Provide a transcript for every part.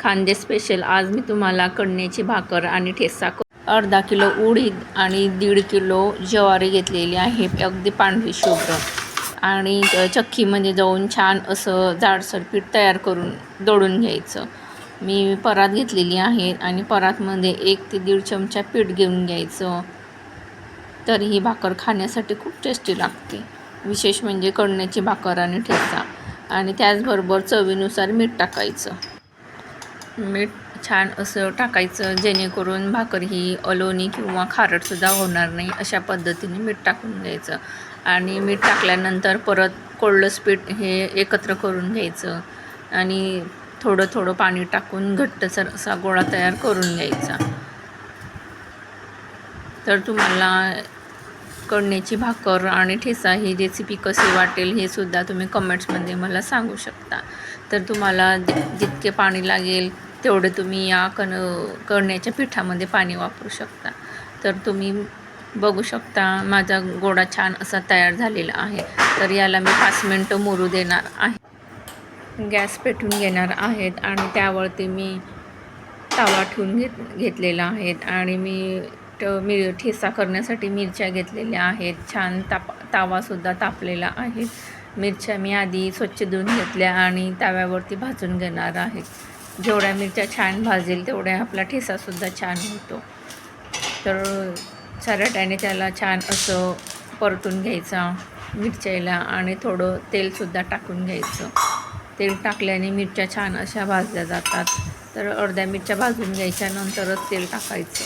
खांदे स्पेशल आज मी तुम्हाला कणण्याची भाकर आणि ठेचा अर्धा किलो उडीद आणि दीड किलो ज्वारी घेतलेली आहे. अगदी पांढरी शुभ्र. आणि चक्कीमध्ये जाऊन छान असं जाडसर पीठ तयार करून दळून घ्यायचं. मी परात घेतलेली आहे आणि परातमध्ये एक ते दीड चमचा पीठ घेऊन घ्यायचं. तर ही भाकर खाण्यासाठी खूप टेस्टी लागते. विशेष म्हणजे कणण्याची भाकर आणि ठेचा. आणि त्याचबरोबर चवीनुसार मीठ टाकायचं. मीठ छान असं टाकायचं जेणेकरून भाकर ही अलोनी किंवा खारटसुद्धा होणार नाही अशा पद्धतीने मीठ टाकून द्यायचं आणि मीठ टाकल्यानंतर परत कोल्डस पीठ हे एकत्र करून घ्यायचं. आणि थोडं थोडं पाणी टाकून घट्टसर असा गोळा तयार करून घ्यायचा. तर तुम्हाला कळण्याची भाकर आणि ठेचा ही रेसिपी कशी वाटेल हे सुद्धा तुम्ही कमेंट्समध्ये मला सांगू शकता. तर तुम्हाला जितके पाणी लागेल तेवढे तुम्ही या कण कणण्याच्या पिठामध्ये पाणी वापरू शकता. तर तुम्ही बघू शकता माझा गोडा छान असा तयार झालेला आहे. तर याला मी पाच मिनटं मुरू देणार आहे. गॅस पेटून घेणार आहेत आणि त्यावरती मी तवा ठेवून घेत घेतलेला आहेत आणि मी ट मी ठेसा करण्यासाठी मिरच्या घेतलेल्या आहेत. छान ताप तावासुद्धा तापलेला आहे. मिरच्या मी आधी स्वच्छ धुवून घेतल्या आणि तव्यावरती भाजून घेणार आहेत जेवढ्या मिरच्या छान भाजेल तेवढ्या आपला ठेसासुद्धा छान होतो. तर सराट्याने त्याला छान असं परतून घ्यायचा मिरच्याला आणि थोडं तेलसुद्धा टाकून घ्यायचं. तेल टाकल्याने मिरच्या छान अशा भाजल्या जातात. तर अर्ध्या मिरच्या भाजून घ्यायच्या नंतरच तेल टाकायचं.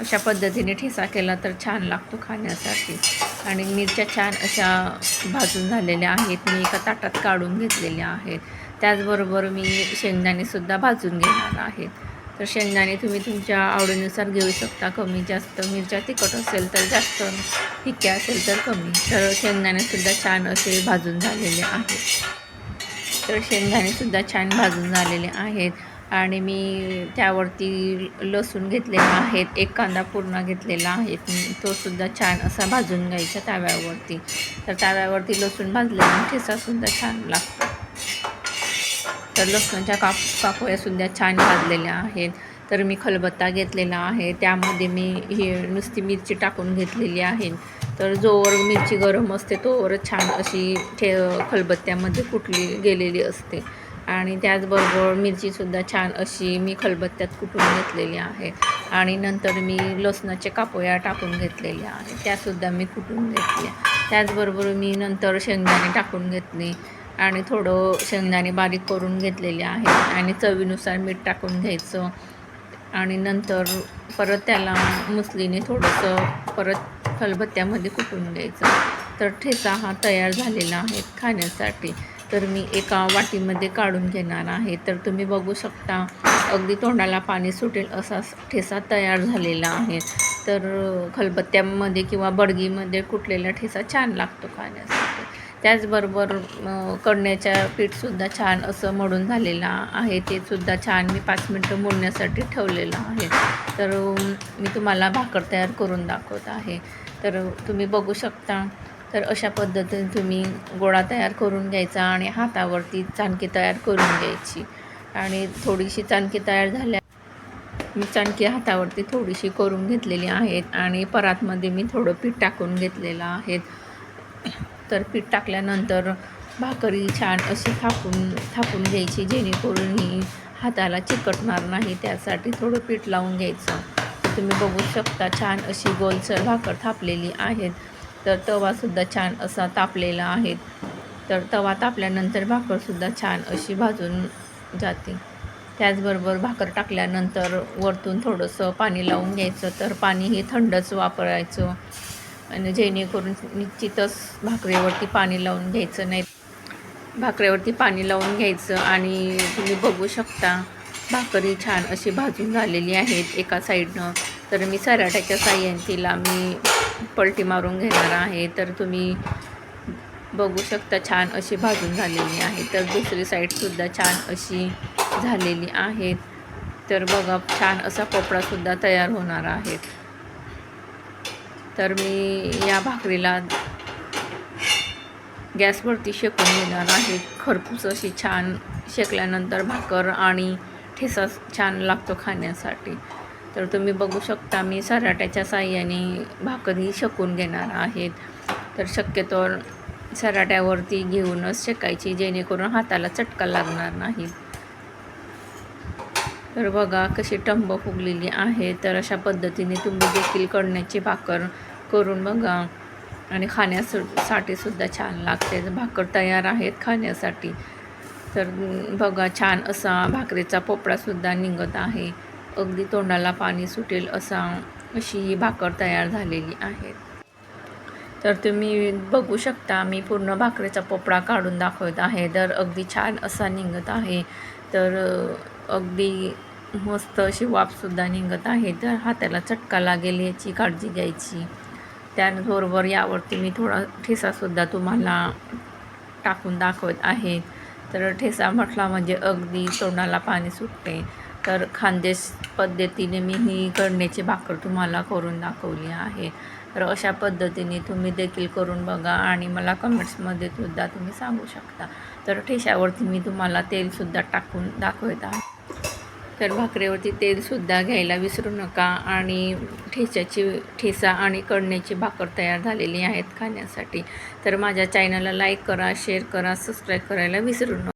अशा पद्धतीने ठेसा केला तर छान लागतो खाण्यासाठी. आणि मिरच्या छान अशा भाजून झालेल्या आहेत. मी एका ताटात काढून घेतलेल्या आहेत. त्याचबरोबर मी शेंगदाणेसुद्धा भाजून घेणार आहे. तर शेंगदाणे तुम्ही तुमच्या आवडीनुसार घेऊ शकता. कमी जास्त मिरच्या तिखट असेल तर जास्त फिक्या असेल तर कमी. तर शेंगदाणेसुद्धा छान असे भाजून झालेले आहेत. तर शेंगदाणेसुद्धा छान भाजून झालेले आहेत. आणि मी त्यावरती लसूण घेतलेला आहेत एक कांदा पूर्ण घेतलेला आहे. तो सुद्धा छान असा भाजून घ्यायचा ताव्यावरती. तर ताव्यावरती लसूण भाजल्याने ठेचासुद्धा छान लागतो. तर लसणाच्या काप कापोयासुद्धा छान भाजलेल्या आहेत. तर मी खलबत्ता घेतलेला आहे. त्यामध्ये मी ही नुसती मिरची टाकून घेतलेली आहे. तर जोवर मिरची गरम असते तोवर छान अशी ठे खलबत्त्यामध्ये कुटली गेलेली असते. आणि त्याचबरोबर मिरचीसुद्धा छान अशी मी खलबत्त्यात कुटून घेतलेली आहे. आणि नंतर मी लसणाचे कापोया टाकून घेतलेल्या आहे त्यासुद्धा मी कुटून घेतल्या. त्याचबरोबर मी नंतर शेंगदाणे टाकून घेतले. आणि थोडं शेंगदाणे बारीक करून घेतलेले आहेत आणि चवीनुसार मीठ टाकून घ्यायचं. आणि नंतर परत त्याला मुसलीने थोडंसं परत खलबत्त्यामध्ये कुटून घ्यायचं. तर ठेचा हा तयार झालेला आहे खाण्यासाठी. तर मी एका वाटीमध्ये काढून घेणार आहे. तर तुम्ही बघू शकता अगदी तोंडाला पाणी सुटेल असा ठेचा तयार झालेला आहे. तर खलबत्त्यामध्ये किंवा बडगीमध्ये कुटलेला ठेसा छान लागतो खाण्यासाठी. त्याचबरोबर कणण्याच्या पीठसुद्धा छान असं मळून झालेलं आहे. ते सुद्धा छान मी पाच मिनटं मोडण्यासाठी ठेवलेलं आहे. तर मी तुम्हाला भाकर तयार करून दाखवत आहे. तर तुम्ही बघू शकता. तर अशा पद्धतीने तुम्ही गोळा तयार करून घ्यायचा आणि हातावरती चाणकी तयार करून घ्यायची. आणि थोडीशी चाणकी तयार झाल्या मी चाणकी हातावरती थोडीशी करून घेतलेली आहेत आणि परातमध्ये मी थोडं पीठ टाकून घेतलेलं आहे. तर पीठ टाकल्यानंतर भाकरी छान अशी थापून थापून घ्यायची जेणेकरून ही हाताला चिकटणार नाही. त्यासाठी थोडं पीठ लावून घ्यायचं. तर तुम्ही बघू शकता छान अशी गोलसर भाकर थापलेली आहेत. तर तवासुद्धा छान असा तापलेला आहे. तर तवा तापल्यानंतर भाकरसुद्धा छान अशी भाजून जाते. त्याचबरोबर भाकर टाकल्यानंतर वरतून थोडंसं पाणी लावून घ्यायचं. तर पाणी हे थंडच वापरायचं. आणि जेणेकरून निश्चितच भाकरीवरती पाणी लावून घ्यायचं नाही. भाकरीवरती पाणी लावून घ्यायचं आणि तुम्ही बघू शकता भाकरी छान अशी भाजून झालेली आहेत एका साईडनं. तर मी सराट्याच्या साह्याने तिला मी पलटी मारून घेणार आहे. तर तुम्ही बघू शकता छान अशी भाजून झालेली आहे. तर दुसरी साईडसुद्धा छान अशी झालेली आहेत तर बघा छान असा पोपळासुद्धा तयार होणार आहे. तर मी या भाकरीला गॅसवरती शेकून घेणार आहे. खरपूस अशी छान शेकल्यानंतर भाकर आणि ठेसा छान लागतो खाण्यासाठी. तर तुम्ही बघू शकता मी सराट्याच्या साह्याने भाकरी शेकून घेणार आहेत. तर शक्यतो सराट्यावरती घेऊनच शेकायची जेणेकरून हाताला चटका लागणार नाही. तर बघा कशी टंब फुगलेली आहे. तर अशा पद्धतीने तुम्ही देखील कळण्याची भाकर करून बघा. आणि खाण्यासाठी सुद्धा छान लागते. भाकर तयार आहेत खाण्यासाठी. तर बघा छान असा भाकरीचा पोपडासुद्धा निघत आहे. अगदी तोंडाला पाणी सुटेल असा अशी ही भाकर तयार झालेली आहे. तर तुम्ही बघू शकता मी पूर्ण भाकरीचा पोपडा काढून दाखवत आहे. तर अगदी छान असा निघत आहे. तर अगदी मस्त अशी वाफसुद्धा निघत आहे. तर हाताला चटका लागेल याची काळजी घ्यायची. त्याचबरोबर यावरती मी थोडा ठेसासुद्धा तुम्हाला टाकून दाखवत आहे. तर ठेसा म्हटला म्हणजे अगदी तोंडाला पाणी सुटते. तर खानदेश पद्धतीने मी ही कढण्याची भाकर तुम्हाला करून दाखवली आहे. तर अशा पद्धतीने तुम्ही देखील करून बघा आणि मला कमेंट्समध्ये सुद्धा तुम्ही सांगू शकता. तर ठेशावरती मी तुम्हाला तेलसुद्धा टाकून दाखवत आहे. तर भाकरीवरती तेलसुद्धा घ्यायला विसरू नका आणि ठेच्याची ठेसा आणि कढण्याची भाकर तयार झालेली आहेत खाण्यासाठी. तर माझ्या चॅनलला लाईक करा शेअर करा सबस्क्राईब करायला विसरू नका.